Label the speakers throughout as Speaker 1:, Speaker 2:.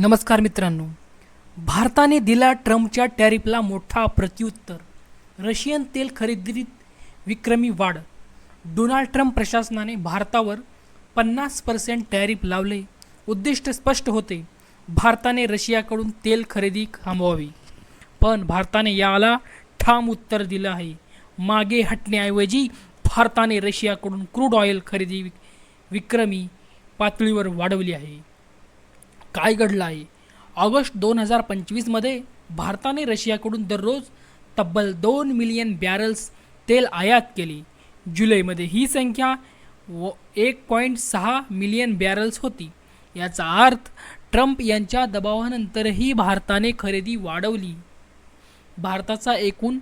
Speaker 1: नमस्कार मित्रांनो. भारताने दिला ट्रम्पच्या टॅरिफला मोठा प्रत्युत्तर. रशियन तेल खरेदीत विक्रमी वाढ. डोनाल्ड ट्रम्प प्रशासनाने भारतावर पन्नास पर्सेंट टॅरिफ लावले. उद्दिष्ट स्पष्ट होते. भारताने रशियाकडून तेल खरेदी थांबवावी. पण भारताने याला ठाम उत्तर दिलं आहे. मागे हटण्याऐवजी भारताने रशियाकडून क्रूड ऑइल खरेदी विक- विक्रमी पातळीवर वाढवली आहे. काय घडलं आहे ऑगस्ट दोन हजार पंचवीसमध्ये भारताने रशियाकडून दररोज तब्बल दोन मिलियन बॅरल्स तेल आयात केली. जुलैमध्ये ही संख्या व एक पॉईंट सहा मिलियन बॅरल्स होती. याचा अर्थ ट्रम्प यांच्या दबावानंतरही भारताने खरेदी वाढवली. भारताचा एकूण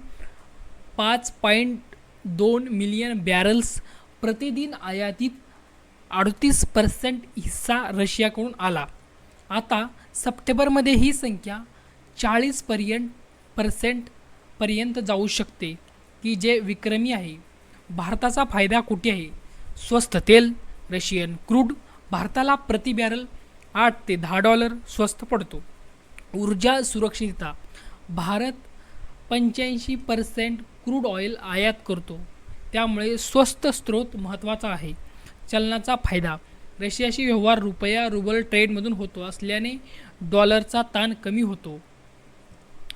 Speaker 1: पाच पॉईंट दोन मिलियन बॅरल्स प्रतिदिन आयातीत अडतीस पर्सेंट हिस्सा रशियाकडून आला. आता सप्टेंबरमध्ये ही संख्या चाळीसपर्यंत पर्सेंटपर्यंत जाऊ शकते की जे विक्रमी आहे. भारताचा फायदा कुठे आहे? स्वस्त तेल रशियन क्रूड भारताला प्रति बॅरल आठ ते दहा डॉलर स्वस्त पडतो. ऊर्जा सुरक्षितता भारत पंच्याऐंशी पर्सेंट क्रूड ऑइल आयात करतो. त्यामुळे स्वस्त स्रोत महत्त्वाचा आहे. चलनाचा फायदा रशियाशी व्यवहार रुपया रुबल ट्रेडमधून होतो असल्याने डॉलरचा ताण कमी होतो.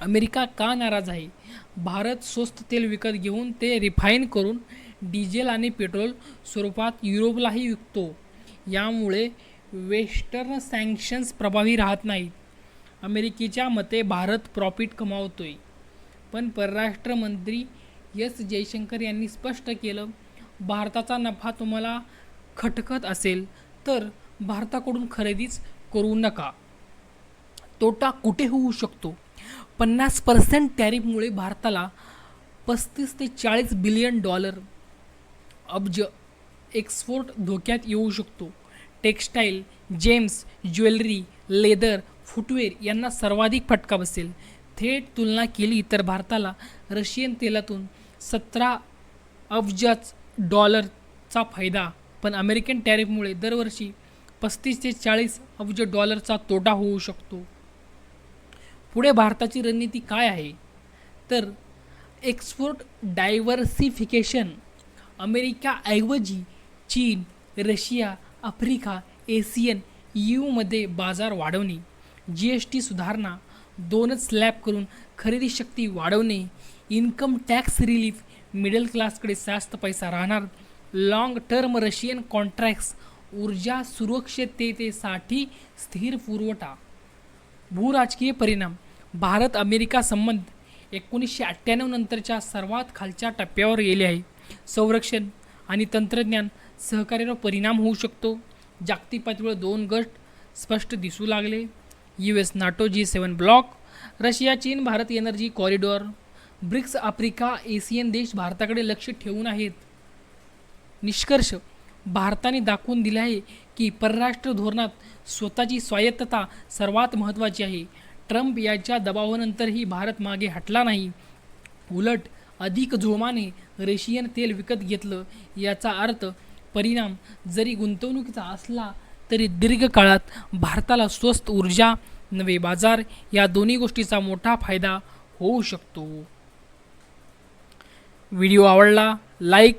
Speaker 1: अमेरिका का नाराज आहे? भारत स्वस्त तेल विकत घेऊन ते रिफाईन करून डिझेल आणि पेट्रोल स्वरूपात युरोपलाही विकतो. यामुळे वेस्टर्न सँक्शन्स प्रभावी राहत नाहीत. अमेरिकेच्या मते भारत प्रॉफिट कमावतोय. पण परराष्ट्र मंत्री एस जयशंकर यांनी स्पष्ट केलं भारताचा नफा तुम्हाला खटकत असेल. तर भारताकडून खरेदीच करू नका. तोटा कुठे होऊ शकतो? पन्नास पर्सेंट टॅरिफमुळे भारताला पस्तीस ते चाळीस बिलियन डॉलर अब्ज एक्सपोर्ट धोक्यात येऊ शकतो. Textile gems jewellery leather footwear यांना सर्वाधिक फटका बसेल. थेट तुलना केली तर भारताला रशियन तेलातून सतरा अब्जाच डॉलरचा फायदा पण अमेरिकन टॅरिफमुळे दरवर्षी पस्तीस ते चाळीस अब्ज डॉलरचा तोटा होऊ शकतो. पुढे भारताची रणनीती काय आहे? तर एक्सपोर्ट डायव्हर्सिफिकेशन अमेरिकाऐवजी चीन रशिया आफ्रिका एशियन यूमध्ये बाजार वाढवणे जी एस टी सुधारणा दोनच स्लॅब करून खरेदी शक्ती वाढवणे इन्कम टॅक्स रिलीफ मिडल क्लासकडे जास्त पैसा राहणार लाँग टर्म रशियन कॉन्ट्रॅक्ट्स ऊर्जा सुरक्षिततेसाठी स्थिर पुरवठा. भूराजकीय परिणाम. भारत अमेरिका संबंध एकोणीसशे अठ्ठ्याण्णव नंतरच्या सर्वात खालच्या टप्प्यावर गेले आहे. संरक्षण आणि तंत्रज्ञान सहकार्यावर परिणाम होऊ शकतो. जागतिक पातळीवर दोन गट स्पष्ट दिसू लागले. U S NATO G seven bloc Russia चीन Bharat energy corridor BRICS Africa Asian देश भारताकडे लक्ष ठेवून आहेत. निष्कर्ष भारताने दाखवून दिले आहे की परराष्ट्र धोरणात स्वतःची स्वायत्तता सर्वात महत्त्वाची आहे. ट्रम्प याच्या दबावानंतरही भारत मागे हटला नाही. उलट अधिक जोमाने रशियन तेल विकत घेतलं. याचा अर्थ परिणाम जरी गुंतवणुकीचा असला तरी दीर्घकाळात भारताला स्वस्त ऊर्जा नवे बाजार या दोन्ही गोष्टीचा मोठा फायदा होऊ शकतो. व्हिडिओ आवडला लाईक